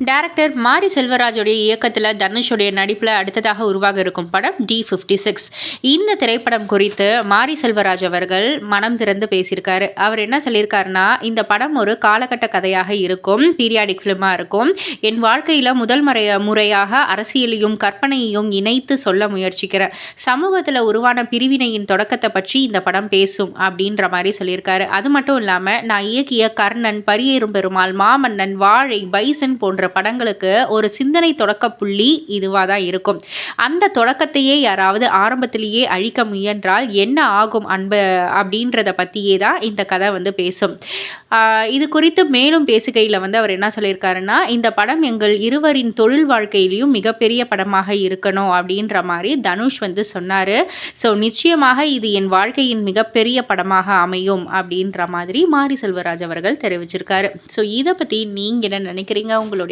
Director மாரி செல்வராஜுடைய இயக்கத்தில் தனுஷுடைய நடிப்பில் அடுத்ததாக உருவாக இருக்கும் படம் டி ஃபிஃப்டி சிக்ஸ் இந்த திரைப்படம் குறித்து மாரி செல்வராஜ் அவர்கள் மனம் திறந்து பேசியிருக்காரு. அவர் என்ன சொல்லியிருக்காருன்னா இந்த படம் ஒரு காலகட்ட கதையாக இருக்கும் பீரியாடிக் ஃபிலிமாக இருக்கும். என் வாழ்க்கையில் முதல் முறை முறையாக அரசியலையும் கற்பனையையும் இணைத்து சொல்ல முயற்சிக்கிறேன். சமூகத்தில் உருவான பிரிவினையின் தொடக்கத்தை பற்றி இந்த படம் பேசும் அப்படின்ற மாதிரி சொல்லியிருக்காரு. அது மட்டும் இல்லாமல் நான் இயக்கிய கர்ணன் பரியேறும் பெருமாள் மாமன்னன் வாழை பைசன் போன்ற படங்களுக்கு ஒரு சிந்தனை தொடக்க புள்ளி இதுவாக தான் இருக்கும். அந்த தொடக்கத்தையே யாராவது ஆரம்பத்திலேயே அழிக்க முயன்றால் என்ன ஆகும் அன்பு அப்படின்றத பற்றியே தான் இந்த கதை வந்து பேசும். இது குறித்து மேலும் பேசுகையில் வந்து அவர் என்ன சொல்லியிருக்காருன்னா இந்த படம் எங்கள் இருவரின் தொழில் வாழ்க்கையிலையும் மிகப்பெரிய படமாக இருக்கணும் அப்படின்ற மாதிரி தனுஷ் வந்து சொன்னார். ஸோ நிச்சயமாக இது என் வாழ்க்கையின் மிகப்பெரிய படமாக அமையும் அப்படின்ற மாதிரி மாரி செல்வராஜ் அவர்கள் தெரிவிச்சிருக்காரு. ஸோ இதை பற்றி நீங்கள் என்ன நினைக்கிறீங்க? உங்களுடைய